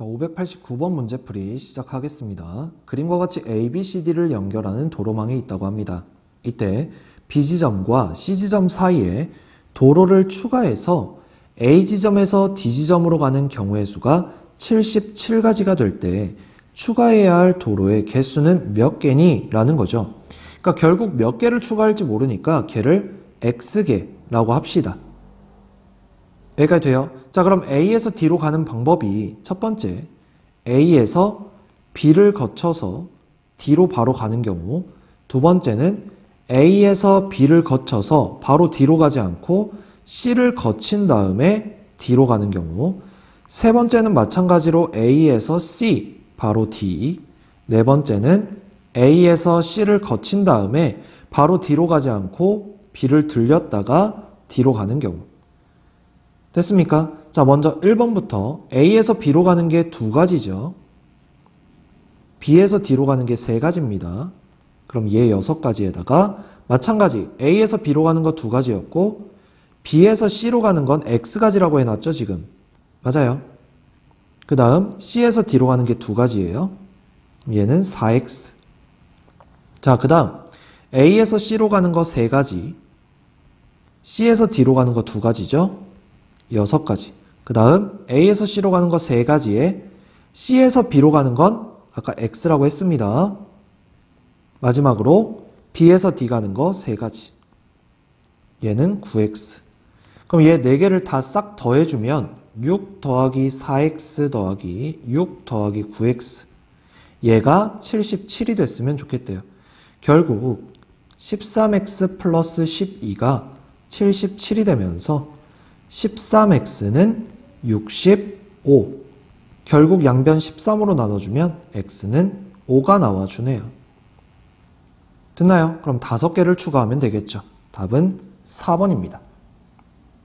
자, 589번 문제풀이 시작하겠습니다. 그림과 같이 A, B, C, D를 연결하는 도로망이 있다고 합니다. 이때 B 지점과 C 지점 사이에 도로를 추가해서 A 지점에서 D 지점으로 가는 경우의 수가 77가지가 될 때 추가해야 할 도로의 개수는 몇 개니? 라는 거죠. 그러니까 결국 몇 개를 추가할지 모르니까 걔를 X개라고 합시다. 여기까지 돼요. 자, 그럼 A에서 D로 가는 방법이 첫 번째, A에서 B를 거쳐서 D로 바로 가는 경우, 두 번째는 A에서 B를 거쳐서 바로 D로 가지 않고 C를 거친 다음에 D로 가는 경우, 세 번째는 마찬가지로 A에서 C, 바로 D, 네 번째는 A에서 C를 거친 다음에 바로 D로 가지 않고 B를 들렸다가 D로 가는 경우, 됐습니까? 자, 먼저 1번부터 A에서 B로 가는 게 두 가지죠. B에서 D로 가는 게 세 가지입니다. 그럼 얘 여섯 가지에다가 마찬가지 A에서 B로 가는 거 두 가지였고 B에서 C로 가는 건 X가지라고 해놨죠, 지금. 맞아요. 그 다음 C에서 D로 가는 게 두 가지예요. 얘는 4X. 자, 그 다음 A에서 C로 가는 거 세 가지. C에서 D로 가는 거 두 가지죠. 여섯 가지. 그 다음 A에서 C로 가는 거 세 가지에 C에서 B로 가는 건 아까 X라고 했습니다. 마지막으로 B에서 D 가는 거 세 가지. 얘는 9X. 그럼 얘 네 개를 다 싹 더해주면 6 더하기 4X 더하기 6 더하기 9X. 얘가 77이 됐으면 좋겠대요. 결국 13X 플러스 12가 77이 되면서 13x는 65. 결국 양변 13으로 나눠주면 x는 5가 나와주네요. 됐나요? 그럼 다섯 개를 추가하면 되겠죠. 답은 4번입니다.